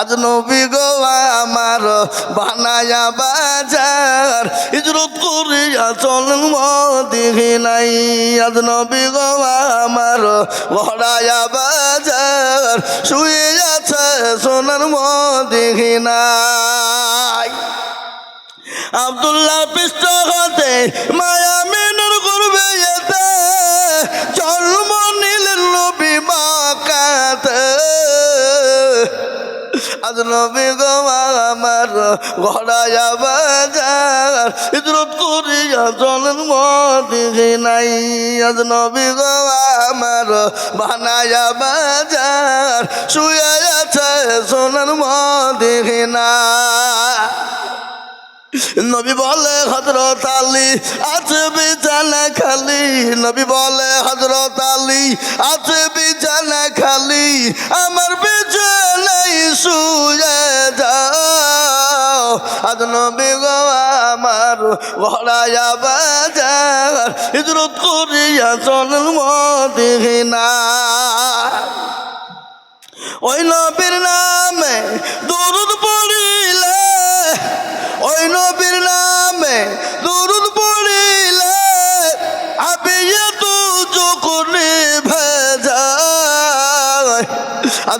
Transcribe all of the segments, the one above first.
আজ নবী গো আমার বানায়া বাজার। হিজরত করিয়া চলেন মদিহি নাই আজ নবী গো আমার ঘরায়া বাজার। শুয়ে আছে সোনার মদিহি নাই আব্দুল্লাহ পৃষ্ঠ হতে মায়া আজ নবী গো আমার ঘরায়া বাজার। হিজরত করিয়া চলেন মদিহি নাই। আজ নবী গো আমার বানায়া বাজার। শুয়ে না নবী বলে হজরত আলী আছে বিছানা খালি। নবী বলে হজরত আলী আছে বিছানা খালি। আমার আজ নবী আমার ঘরায়া বাজার হিজরত করিয়া চলেন মদিনা। ওই নবীর নামে দরুদ পড়িলে, ওই নবীর নামে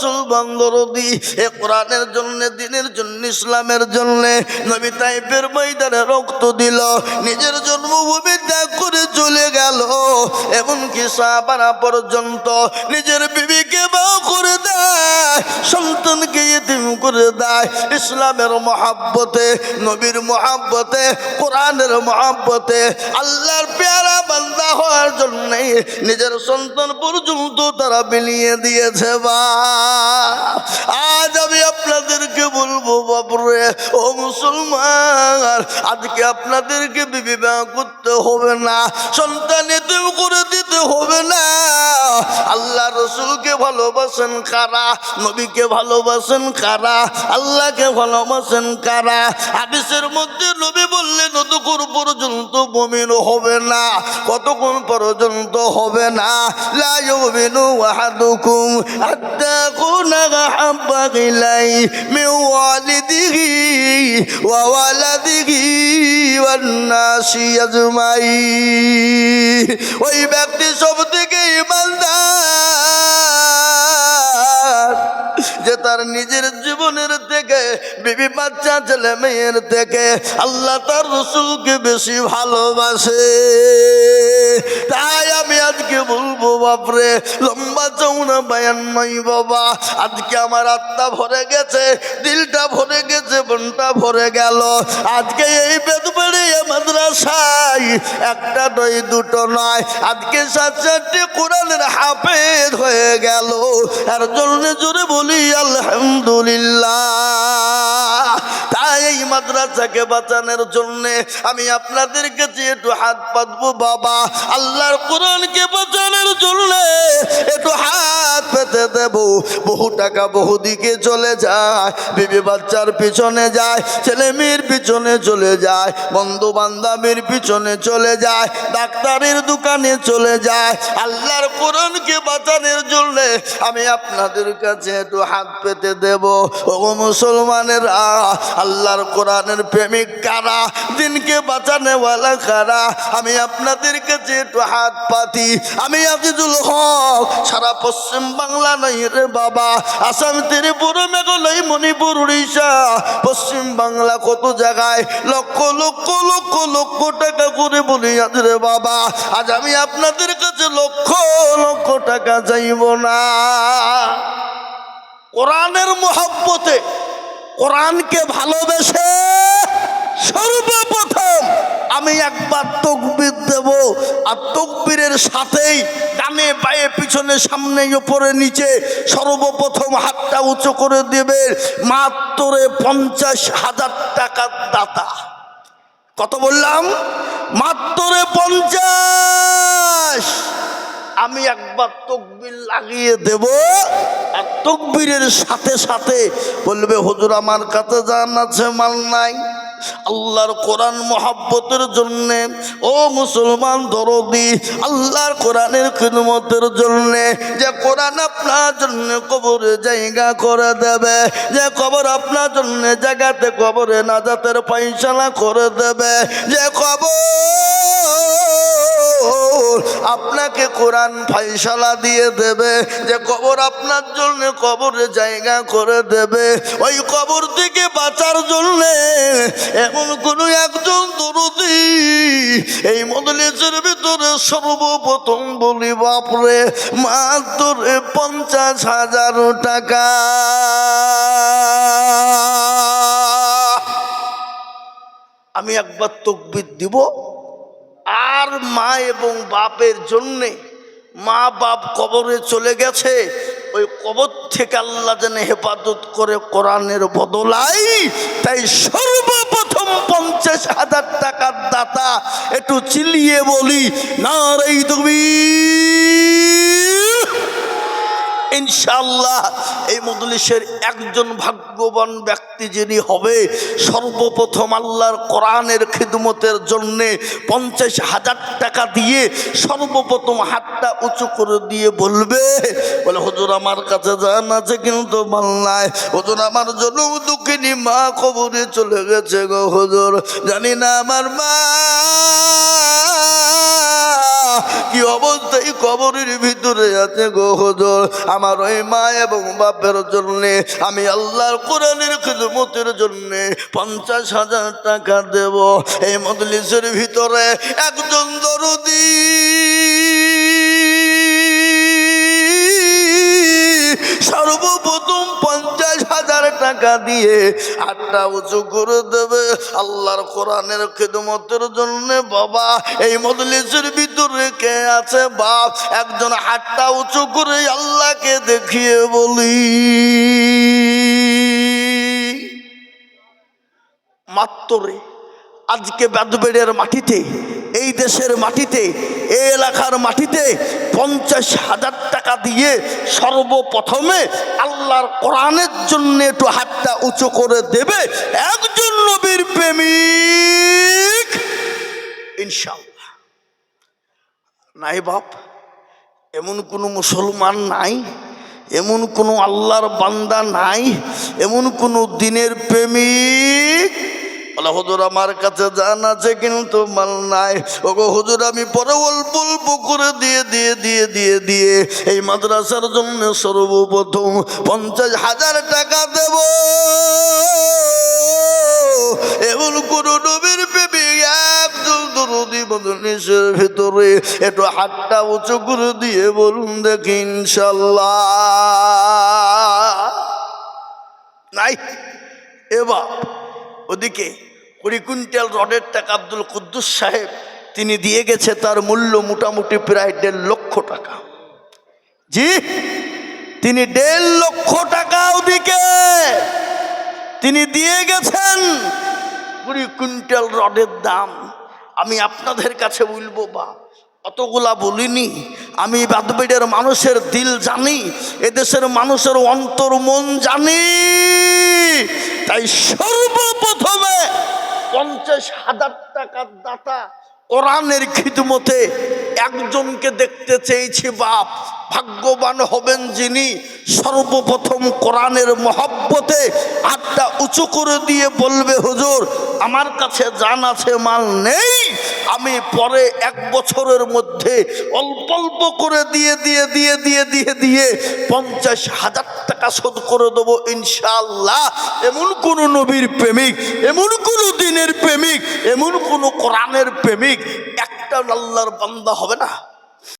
মুসলমান দরদি এ কোরআনের জন্য, দিনের জন্য, ইসলামের জন্য নবী তাইপের ময়দানে রক্ত দিল, নিজের জন্মভূমি ত্যাগ করে চলে গেল। এমনকি সাবানা পর্যন্ত নিজের বিবিকে বাও করে দেয়, সন্তানকে ইতিম করে দেয়। ইসলামের মহাব্বতে, নবীর মহাব্বতে, কোরআনের মহাব্বতে বান্দা হওয়ার জন্য নিজের সন্তান পর্যন্ত তারা বিলিয়ে দিয়েছে, বা। আজ আমি আপনাদেরকে বলব, বাপরে, ও মুসলমান, আজকে আপনাদেরকে বিবাহ করতে হবে না, সন্তান এতিম করে দিতে হবে না। আল্লাহ রসুলকে ভালোবাসেন কারা? নবীকে ভালোবাসেন কারা? আল্লাহকে ভালোবাসেন কারা? হাদিসের মধ্যে নবী বললেন ততক্ষণ পর্যন্ত মমিন হবে না কতক্ষণ পর্যন্ত হবে না ওই ব্যক্তি সব থেকে যে তার নিজের জীবনের থেকে, বিবি বাচ্চা, ছেলে মেয়ের থেকে আল্লাহ তার রসুলকে বেশি ভালোবাসে। তাই আমি আজকে বলব, বাপরে, লম্বা চৌনা বায়ান নই বাবা। আজকে আমার আত্মা ভরে গেছে, দিলটা ভরে গেছে, মনটা ভরে গেল। আজকে এই বেদ বেদবাড়ি মাদ্রাসায় একটা নয়, দুটো নয়। আজকে সাত চারটে কোরআনের হাফেজ হয়ে গেল। আর জন্য জোরে বলি, আলহামদুলিল্লাহ। এই মাদ্রাসাকে বাঁচানোর জন্য আমি আপনাদের কাছে একটু হাত পাতবো, বাবা, আল্লাহর কোরআনকে বাঁচানোর জন্য একটু হাত পেতে দেব। বহু টাকা বহু দিকে চলে যায়, বিবি বাচ্চার পিছনে যায়, ছেলে মেয়ের পিছনে চলে যায়, বন্ধু বান্ধবের পিছনে চলে যায়, ডাক্তারের দোকানে চলে যায়। আল্লাহর কোরআনকে বাঁচানোর জন্য আমি আপনাদের কাছে একটু হাত পেতে দেব। ও মুসলমানের আল্লাহর কোরআনের প্রেমিক কারা? দিনকে বাঁচানেওয়ালা কারা? আমি আপনাদের কাছে একটু হাত পাতি, আমি আজিজুল হক। সারা পশ্চিম বাংলা নাই রে বাবা। আসাম, ত্রিপুরা, মেঘালয়, মণিপুর, উড়িষ্যা। পশ্চিম বাংলা কত জায়গায়? লক্ষ লক্ষ লক্ষ লক্ষ টাকা করে বলি আজ রে বাবা। আজ আমি আপনাদের কাছে লক্ষ লক্ষ টাকা চাইব না। কোরআনের মহব্বতে কোরআনকে ভালোবেসে সর্বপ্রথম আমি একবার তকবির দেব। আর তকবিরের সাথেই ডানে পায়ে পিছনে সামনে উপরে নিচে সর্বপ্রথম হাতটা উঁচু করে দেবে মাত্র পঞ্চাশ হাজার টাকার দাতা। কত বললাম? মাত্র পঞ্চাশ। আমি একবার তকবির লাগিয়ে দেব। তকবীরের সাথে সাথে বলবে, হুজুর, আমার কাছে জান আছে, মাল নাই। আল্লাহর কোরআন মহাব্বতের জন্যে। ও মুসলমান দরদি আল্লাহর কোরআনের খিদমতের জন্যে। যে কোরআন আপনার জন্য কবরে জায়গা করে দেবে, যে কবর আপনার জন্য জায়গাতে কবরে নাজাতের পয়সালা করে দেবে, যে কবর আপনাকে কোরআন ফাইসালা দিয়ে দেবে। যে কবর আপনার জন্য কবরে জায়গা করে দেবে। ওই কবর থেকে বাঁচার জন্য এমন কোনো একজন দরদি এই মদলিসের ভিতরে সর্বপ্রথম বলি, বাপরে, মাত্র পঞ্চাশ হাজার টাকা। আমি একবার তকবির দিব। আর মা এবং বাপের জন্যে মা বাপ কবরে চলে গেছে। ওই কবর থেকে আল্লাহ যেন হেফাজত করে কোরআনের বদলাই। তাই সর্বপ্রথম পঞ্চাশ হাজার টাকার দাতা একটু চিলিয়ে বলি না রে তুমি ইনশাল্লাহ এই মজলিসের একজন ভাগ্যবান ব্যক্তি যিনি হবে সর্বপ্রথম আল্লাহর কোরআনের খিদমতের জন্যে পঞ্চাশ হাজার টাকা দিয়ে সর্বপ্রথম হাতটা উঁচু করে দিয়ে বলবে, বলে, হুজুর আমার কাছে জান আছে কিন্তু মাল নাই। হুজুর আমার জন্য দুঃখিনী মা কবরে চলে গেছে গো হুজুর। জানি না আমার মা কবরের ভিতরে আছে গো হজর। আমার ওই মা এবং বাপের জন্য, আমি আল্লাহর কোরআনের খিদমতের জন্য পঞ্চাশ হাজার টাকা দেব। এই মজলিসের ভিতরে একজন দরদি সর্বপ্রথম পঞ্চাশ হাজার টাকা দিয়ে আটটা উঁচু করে দেবে। আল্লাহর কোরআনের খেদমতের জন্য বাবা, এই মজলিসের ভিতরে কে আছে? বাপ, একজন হাতটা উঁচু করে আল্লাহকে দেখিয়ে বলি। মাত্তরে আজকে বেদবেড়ের মাটিতে, এই দেশের মাটিতে, এই এলাকার মাটিতে পঞ্চাশ হাজার টাকা দিয়ে সর্বপ্রথমে আল্লাহর কোরআনের জন্য একটু হাতটা উঁচু করে দেবে। একজন নবীর প্রেমিক। ইনশাল্লাহ নাই বাপ, এমন কোনো মুসলমান নাই, এমন কোনো আল্লাহর বান্দা নাই, এমন কোনো দিনের প্রেমিক। বলে, হুজুর আমার কাছে জান আছে, কিন্তু মাল নাই। ওগো হুজুর, আমি পরে অল্প অল্প করে দিয়ে দিয়ে দিয়ে দিয়ে দিয়ে এই মাদ্রাসার জন্য সর্বপ্রথম পঞ্চাশ হাজার টাকা দেব। এমন কোন নবীর প্রেমিক একজন দরদি বদনিসের ভিতরে একটু হাতটা উঁচু করে দিয়ে বলুন দেখি, ইনশাল্লাহ। নাই এবার ওদিকে কুড়ি কুইন্টাল রডের টাকা আব্দুল কুদ্দুস সাহেব, তিনি দিয়ে গেছে তার মূল্য মোটামুটি প্রায় দেড় লক্ষ টাকা। জি, তিনি দেড় লক্ষ টাকা ওদিকে। তিনি দিয়ে গেছেন কুড়ি কুইন্টাল রডের দাম। আমি আপনাদের কাছে বলব বা অতগুলা বলিনি। আমি বাদবেডের মানুষের দিল জানি, এদেশের মানুষের অন্তর মন জানি। তাই সর্বপ্রথমে পঞ্চাশ হাজার টাকার দাতা কোরআনের খিদমতে একজনকে দেখতে চেয়েছি বাপ। ভাগ্যবান হবেন যিনি সর্বপ্রথম কোরআনের মহব্বতে হাতটা উঁচু করে দিয়ে বলবে, হুজুর আমার কাছে জান আছে, মাল নেই। আমি পরে এক বছরের মধ্যে অল্প অল্প করে দিয়ে দিয়ে দিয়ে দিয়ে দিয়ে দিয়ে পঞ্চাশ হাজার টাকা শোধ করে দেবো ইনশাল্লাহ এমন কোন নবীর প্রেমিক, এমন কোন দিনের প্রেমিক, এমন কোন কোরআনের প্রেমিক একটা আল্লাহর বান্দা হবে না।